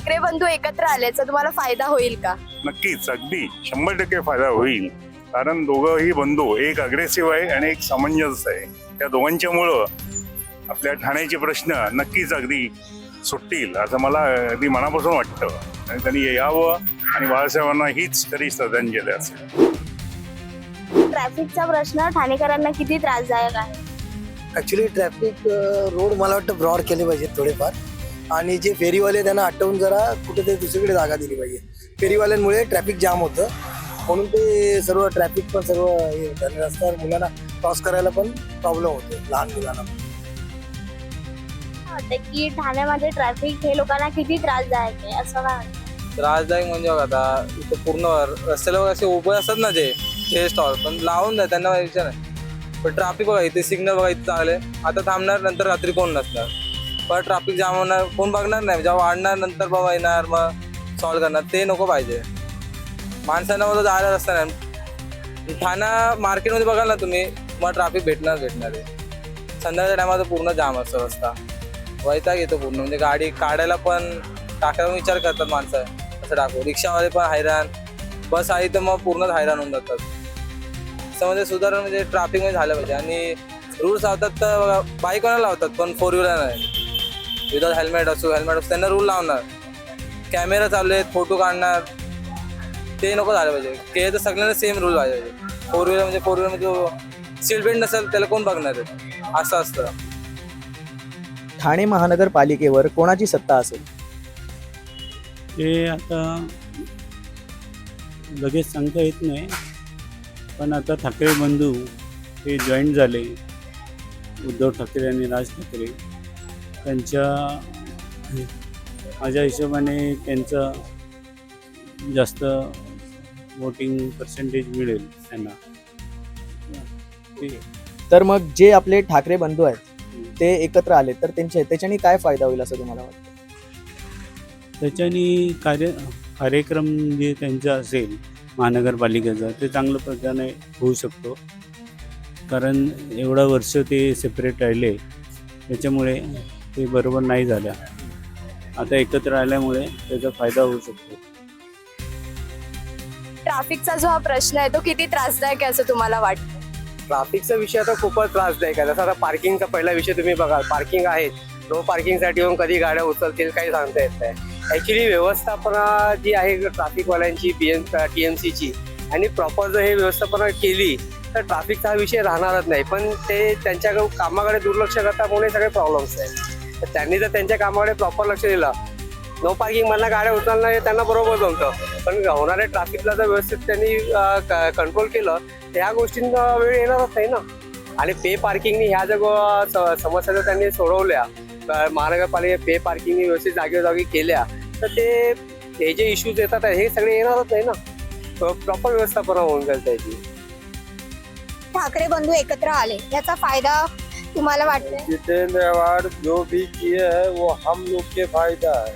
ठाकरे बंधू एकत्र आल्याचा तुम्हाला फायदा होईल का? नक्कीच अगदी. शंभर टक्के फायदा होईल. कारण दोघंही बंधू एक अग्रेसिव्ह आहे आणि एक समंजस आहे. त्या दोघांच्या मुळं आपल्या ठाण्याचे प्रश्न नक्कीच अगदी सुटतील असं मला अगदी मनापासून वाटतं. आणि त्यांनी यावं आणि बाळासाहेबांना हीच खरी श्रद्धांजली असेल. ट्रॅफिकचा प्रश्न ठाणेकरांना किती त्रासदायक आहे? ॲक्च्युली ट्रॅफिक रोड मला वाटतं ब्रॉड केले पाहिजेत थोडेफार. आणि जे फेरीवाले त्यांना आटवून जरा कुठेतरी दुसरीकडे जागा दिली पाहिजे. फेरीवाल्यांमुळे ट्रॅफिक जाम होतं. म्हणून ते सर्व ट्रॅफिक पण सर्व हे होतं. आणि रस्त्यावर मुलांना क्रॉस करायला पण प्रॉब्लेम होतो. लहान मुलांना. वाटतं की ठाण्यामध्ये ट्रॅफिक हे लोकांना किती त्रासदायक आहे असं वाटतं? त्रासदायक म्हणजे बघा आता इथं पूर्ण रस्त्याला बघा असे उभे असतात ना जे ते स्टॉल पण लावून द्या त्यांना विचार नाही. पण ट्रॅफिक बघा इथे सिग्नल बघा इथे चांगले आता थांबणार नंतर रात्री कोण नसणार? पण ट्रॅफिक जाम होणार कोण बघणार नाही. जेव्हा वाढणार नंतर बाबा येणार मग सॉल्व करणार. ते नको पाहिजे. माणसांना मला जायला रस्ता नाही. ठाणा मार्केटमध्ये बघाल ना तुम्ही मग ट्रॅफिक भेटणार भेटणार आहे. संध्याकाळच्या टायमात पूर्ण जाम असतो रस्ता. वैताग येतो पूर्ण. म्हणजे गाडी काढायला पण टाकायला विचार करतात माणसं. असं टाकू. रिक्षावाले पण हैराण. बस आली तर मग पूर्णच हैराण होऊन जातात. त्यामध्ये सुधारण म्हणजे ट्राफिकमध्ये झालं पाहिजे. आणि रूल्स लावतात तर बाईक बाईकवाला लावतात पण फोर व्हीलर नाही. विदाउट हेल्मेट असो हेल्मेट असो त्यांना रूल लावणार. कॅमेरा चालू आहेत फोटो काढणार. ते नको झालं पाहिजे. ते तर सगळ्यांना सेम रूल पाहिजे. फोर व्हीलर म्हणजे फोर व्हीलरमध्ये सीट बेल्ट नसेल त्याला कोण बघणार आहे? असं असतं. ठाणे महानगरपालिकेवर कोणाची सत्ता असेल? ते आता लगेच सांगता येत नाही. पण आता ठाकरे बंधू हे जॉईंट झाले. उद्धव ठाकरे आणि राज ठाकरे. त्यांच्या माझ्या हिशोबाने त्यांचं जास्त वोटिंग पर्सेंटेज मिळेल त्यांना. तर मग जे आपले ठाकरे बंधू आहेत ते एकत्र आले तर त्यांचे त्याच्याने काय फायदा होईल असं तुम्हाला वाटतं? त्याच्यानी कार्य कार्यक्रम जे त्यांचा असेल महानगरपालिकेचा ते चांगल्या प्रकारे होऊ शकतो. कारण एवढा वर्ष ते सेपरेट राहिले त्याच्यामुळे ते बरोबर नाही झाल्या. आता एकत्र आल्यामुळे त्याचा फायदा होऊ शकतो. ट्रॅफिकचा जो हा प्रश्न आहे तो किती त्रासदायक आहे असं तुम्हाला वाटतं? ट्रॅफिकचा विषय आता खूपच त्रासदायक आहे. जसा आता पार्किंगचा पहिला विषय तुम्ही बघा पार्किंग आहे नो पार्किंगसाठी येऊन कधी गाड्या उचलतील काही सांगता येत नाही. ॲक्च्युली व्यवस्थापना जी आहे ट्रॅफिकवाल्यांची बी एम टी एम सीची आणि प्रॉपर जर हे व्यवस्थापना केली तर ट्रॅफिकचा हा विषय राहणारच नाही. पण ते त्यांच्या कामाकडे दुर्लक्ष करतामुळे सगळे प्रॉब्लेम्स आहेत. तर त्यांनी जर त्यांच्या कामाकडे प्रॉपर लक्ष दिलं नो पार्किंग मधल्या गाड्या उचलणं हे त्यांना बरोबर जमतं पण होणाऱ्या ट्रॅफिकला जर व्यवस्थित त्यांनी कंट्रोल केलं तर ह्या गोष्टींना वेळ येणारच नाही ना. आणि पे पार्किंगनी ह्या ज्या समस्या जर त्यांनी सोडवल्या महानगरपालिके महानगरपालिका पे पार्किंगनी व्यवस्थित जागेजागी केल्या तर ते हे जे इश्यूज येतात हे सगळे येणारच नाही ना. प्रॉपर व्यवस्थापना होऊन जाईल त्याची. ठाकरे बंधू एकत्र आले याचा फायदा तुम्हाला वाटतंय? जितेंद्र अवार्ड जो भी किए हैं वो हम लोग के फ़ायदा है।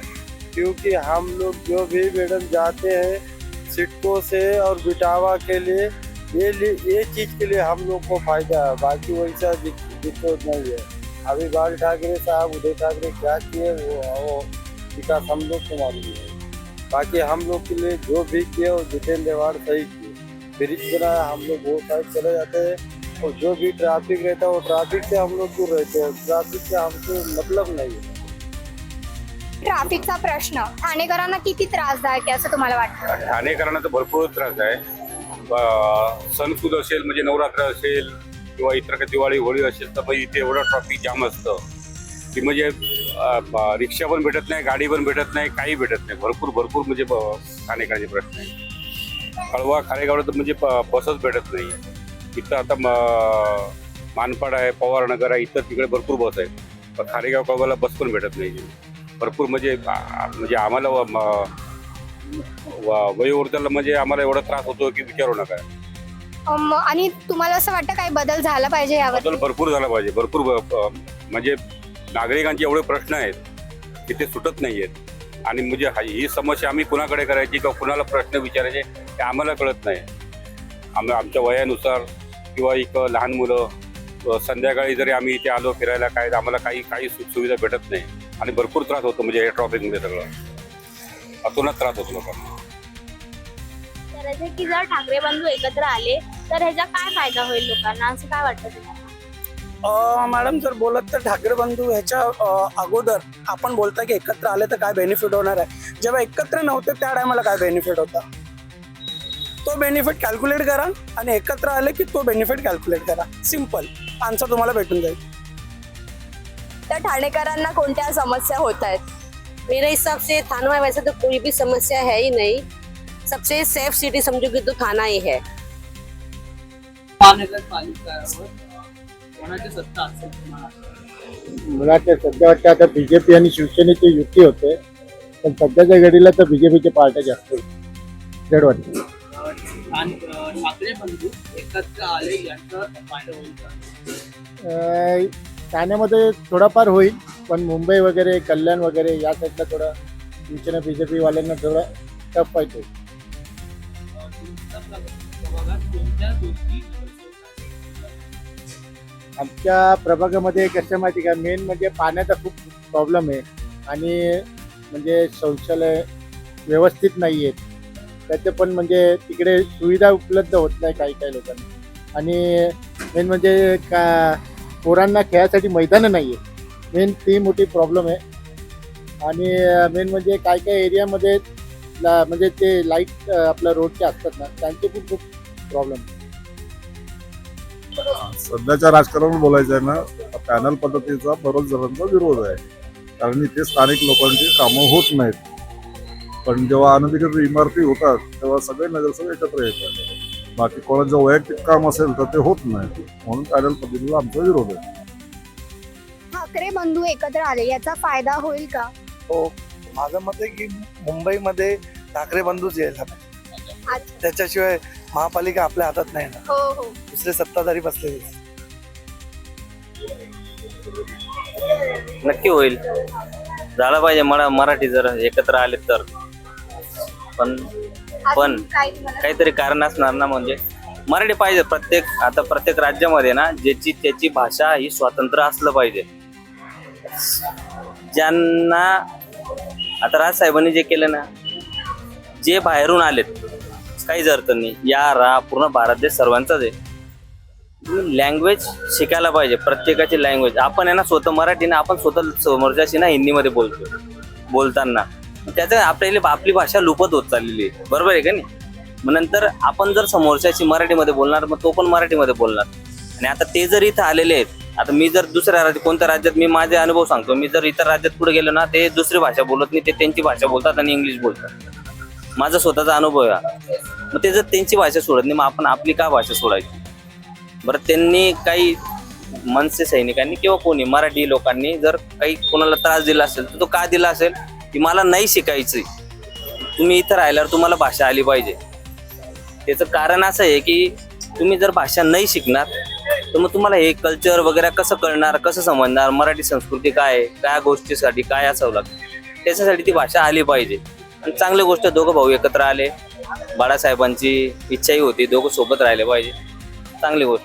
क्योंकि हम लोग जो भी मैडम जाते हैं सिटको से और बिटावा के लिए ये ये चीज़ के लिए हम लोग को फ़ायदा है। बाकी वैसा दिक्कत नहीं है। अभी बाल ठाकरे साहब उदय ठाकरे क्या किए वो, वो विकास हम लोग को मालूम है। बाकी हम लोग के लिए जो भी किए वो जितेंद्र अवार्ड सही किए। ब्रिज बनाया हम लोग वो साइड चले जाते हैं। और जो भी ट्रैफिक रहता है वो ट्रैफिक से हम लोग दूर रहते हैं। ट्रैफिक से हमको मतलब नहीं है। ट्रॅफिकचा प्रश्न ठाणेकरांना किती त्रासदायक आहे असं तुम्हाला वाटतं? ठाणेकरांना तर भरपूर त्रास आहे. ब- सणसूद असेल म्हणजे नवरात्र असेल किंवा इतर काही दिवाळी होळी असेल तर मग इथे एवढं ट्रॉफिक जाम असतं. की म्हणजे अ, ब- रिक्षा पण भेटत नाही गाडी पण भेटत नाही काही भेटत नाही. भरपूर भरपूर म्हणजे ब- ठाणेकरांचे प्रश्न आहे कळवा खारेगावला तर म्हणजे ब- बसच भेटत नाही. इथं आता म- मानपाड आहे पवारनगर आहे इथं तिकडे भरपूर बस आहेत पण खारेगाव कळवाला बस पण भेटत नाही. भरपूर म्हणजे म्हणजे आम्हाला व- म- व- वयोवृद्धाला म्हणजे आम्हाला एवढा त्रास होतो की विचारू नका. आणि तुम्हाला असं वाटतं काही बदल झाला पाहिजे यावर? बदल भरपूर झाला पाहिजे. भरपूर म्हणजे नागरिकांचे एवढे प्रश्न आहेत की ते सुटत नाही आहेत. आणि म्हणजे हा- ही समस्या आम्ही कुणाकडे करायची किंवा कुणाला प्रश्न विचारायचे ते आम्हाला कळत नाही. आम्ही आमच्या वयानुसार किंवा एक लहान मुलं संध्याकाळी जरी आम्ही इथे आलो फिरायला काय आम्हाला काही काही सुखसुविधा भेटत नाही. आणि भरपूर त्रास होतो म्हणजे हे ट्रॉफिकमध्ये सगळं. अतोनात त्रास होतो लोकांना. की जर ठाकरे बंधू एकत्र आले तर ह्याचा काय फायदा होईल लोकांना? असं काय वाटतं तुम्हाला? अ, मॅडम जर बोलत तर ठाकरे बंधू ह्याच्या अगोदर आपण बोलता की एकत्र आले तर काय बेनिफिट होणार आहे? जेव्हा एकत्र नव्हते त्या टायमाला काय बेनिफिट होता? तो बेनिफिट कॅल्क्युलेट करा आणि एकत्र आले की तो बेनिफिट कॅल्क्युलेट करा. सिंपल आन्सर तुम्हाला भेटून जाईल. तर ठाणेकरांना कोणत्या समस्या होत आहेत? मेरे हिसाब से थाना में वैसे तो कोई भी समस्या है ही नहीं. सबसे सेफ सिटी समझोगे तो थाना ही है. मला वाटतं सध्या वाटतं आता बीजेपी आणि शिवसेनेची युती होते. पण सध्याच्या घडीला तर बीजेपीच्या पार्ट्या जास्त आहेत. जड वाटतं. अं, ठाण्यामध्ये थोडाफार होईल पण मुंबई वगैरे कल्याण वगैरे या साईडला थोडं शिवसेना बीजेपी वाल्यांना थोडं टफ होईल. आमच्या प्रभागामध्ये कसं माहिती का? मेन म्हणजे पाण्याचा खूप प्रॉब्लेम आहे आणि म्हणजे शौचालय व्यवस्थित नाही आहेत त्याचे पण म्हणजे तिकडे सुविधा उपलब्ध होत नाही काही काही लोकांना. आणि मेन म्हणजे का पोरांना खेळासाठी मैदानं नाही आहे मेन ती मोठी प्रॉब्लेम आहे. आणि मेन म्हणजे काय काय एरियामध्ये ला- म्हणजे ते लाइट आपल्या रोडचे असतात ना त्यांचे पण खूप प्रॉब्लेम सध्याच्या राजकारण बोलायचं आहे ना पॅनल पद्धतीचा बरोच जणांचा विरोध आहे. कारण इथे स्थानिक लोकांची कामं होत नाहीत. पण जेव्हा अनधिकृत इमारती होतात तेव्हा सगळे नगरसेवक एकत्र येतात. बाकी कोणाचं वैयक्तिक काम असेल तर ते होत नाही. म्हणून पॅनल पद्धतीला आमचा विरोध आहे. ठाकरे बंधू एकत्र आले याचा फायदा होईल का? हो माझं मत आहे की मुंबईमध्ये ठाकरे बंधूच यायला पाहिजे अच्छा. त्याच्याशिवाय महापालिका आपल्या हातात नाही ना हो हो. दुसरे सत्ताधारी बसलेले आहेत. नक्की होईल. झालं पाहिजे मला मराठी जर एकत्र आले तर. पण पण काहीतरी कारण असणार ना म्हणजे? मराठी पाहिजे प्रत्येक आता प्रत्येक राज्यामध्ये ना ज्याची त्याची भाषा ही स्वतंत्र असलं पाहिजे. ज्यांना आता राजसाहेबांनी जे केलं ना जे बाहेरून आलेत काहीच अर्थ नाही. या रा पूर्ण भारत देश सर्वांचाच आहे. लँग्वेज शिकायला पाहिजे प्रत्येकाची लँग्वेज. आपण आहे ना स्वतः मराठी ना आपण स्वतः समोरच्याशी ना हिंदीमध्ये बोलतो बोलताना. त्याचं आपल्याला आपली भाषा लुपत होत चाललेली आहे. बरोबर आहे का नाही? मग नंतर आपण जर समोरच्याशी मराठीमध्ये बोलणार मग तो पण मराठीमध्ये बोलणार. आणि आता ते जर इथं आलेले आहेत आता मी जर दुसऱ्या राज्यात कोणत्या राज्यात मी माझे अनुभव सांगतो. मी जर इतर राज्यात पुढे गेलो ना ते दुसरी भाषा बोलत नाही ते त्यांची भाषा बोलतात आणि इंग्लिश बोलतात. माझा स्वतःचा अनुभव आहे मग ते जर त्यांची भाषा सोडत नाही मग आपण आपली का भाषा सोडायची? बरं त्यांनी काही मनसे सैनिकांनी किंवा कोणी मराठी लोकांनी जर काही कोणाला त्रास दिला असेल तर तो का दिला असेल? की मला नाही शिकायचं तुम्ही इथं राहिल्यावर तुम्हाला भाषा आली पाहिजे. त्याचं कारण असं आहे की तुम्ही जर भाषा नाही शिकणार तर मग तुम्हाला हे कल्चर वगैरे कसं कळणार कसं समजणार मराठी संस्कृती काय आहे काय गोष्टीसाठी काय असावं लागतं? त्याच्यासाठी ती भाषा आली पाहिजे. आणि चांगली गोष्ट दोघं भाऊ एकत्र आले. बाळासाहेबांची इच्छाही होती दोघं सोबत राहिले पाहिजे. चांगली गोष्ट.